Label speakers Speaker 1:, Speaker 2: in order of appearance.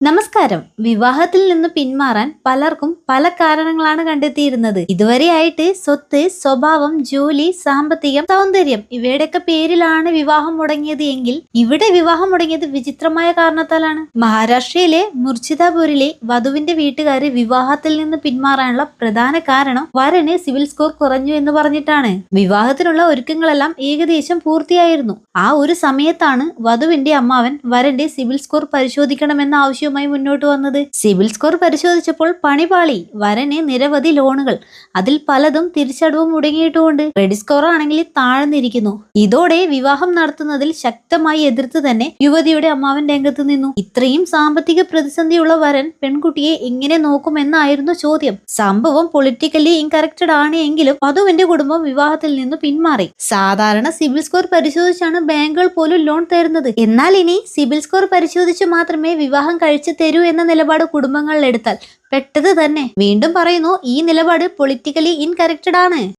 Speaker 1: നമസ്കാരം. വിവാഹത്തിൽ നിന്ന് പിന്മാറാൻ പലർക്കും പല കാരണങ്ങളാണ് കണ്ടെത്തിയിരുന്നത്. ഇതുവരെയായിട്ട് സ്വത്ത് സ്വഭാവം ജോലി സാമ്പത്തികം സൗന്ദര്യം ഇവയുടെയൊക്കെ പേരിലാണ് വിവാഹം മുടങ്ങിയത് എങ്കിൽ ഇവിടെ വിവാഹം മുടങ്ങിയത് വിചിത്രമായ കാരണത്താലാണ്. മഹാരാഷ്ട്രയിലെ മുർഷിദാപൂരിലെ വധുവിന്റെ വീട്ടുകാര് വിവാഹത്തിൽ നിന്ന് പിന്മാറാനുള്ള പ്രധാന കാരണം വരന് സിവിൽ സ്കോർ കുറഞ്ഞു എന്ന് പറഞ്ഞിട്ടാണ്. വിവാഹത്തിനുള്ള ഒരുക്കങ്ങളെല്ലാം ഏകദേശം പൂർത്തിയായിരുന്നു. ആ ഒരു സമയത്താണ് വധുവിന്റെ അമ്മാവൻ വരന്റെ സിവിൽ സ്കോർ പരിശോധിക്കണമെന്ന ആവശ്യവുമായി മുന്നോട്ട് വന്നത്. സിവിൽ സ്കോർ പരിശോധിച്ചപ്പോൾ പണിപാളി വരന് നിരവധി ലോണുകൾ. അതിൽ പലതും തിരിച്ചടവും മുടങ്ങിയിട്ടുമുണ്ട്. ക്രെഡിറ്റ് സ്കോർ ആണെങ്കിൽ താഴ്ന്നിരിക്കുന്നു ഇതോടെ വിവാഹം നടത്തുന്നതിൽ ശക്തമായി എതിർത്ത് തന്നെ യുവതിയുടെ അമ്മാവൻ രംഗത്ത് നിന്നു. ഇത്രയും സാമ്പത്തിക പ്രതിസന്ധിയുള്ള വരൻ പെൺകുട്ടിയെ എങ്ങനെ നോക്കുമെന്നായിരുന്നു ചോദ്യം. സംഭവം പൊളിറ്റിക്കലി ഇൻകറക്റ്റഡ് ആണ് എങ്കിലും വധുവിന്റെ കുടുംബം വിവാഹത്തിൽ നിന്ന് പിന്മാറി. സാധാരണ സിബിൽ സ്കോർ പരിശോധിച്ചാണ് ബാങ്കുകൾ പോലും ലോൺ തരുന്നത്. എന്നാൽ ഇനി സിബിൽ സ്കോർ പരിശോധിച്ച് മാത്രമേ വിവാഹം കഴിച്ചു തരൂ എന്ന നിലപാട് കുടുംബങ്ങളിലെടുത്താൽ പെട്ടത് തന്നെ. വീണ്ടും പറയുന്നു ഈ നിലപാട് പൊളിറ്റിക്കലി ഇൻകറക്റ്റഡ് ആണ്.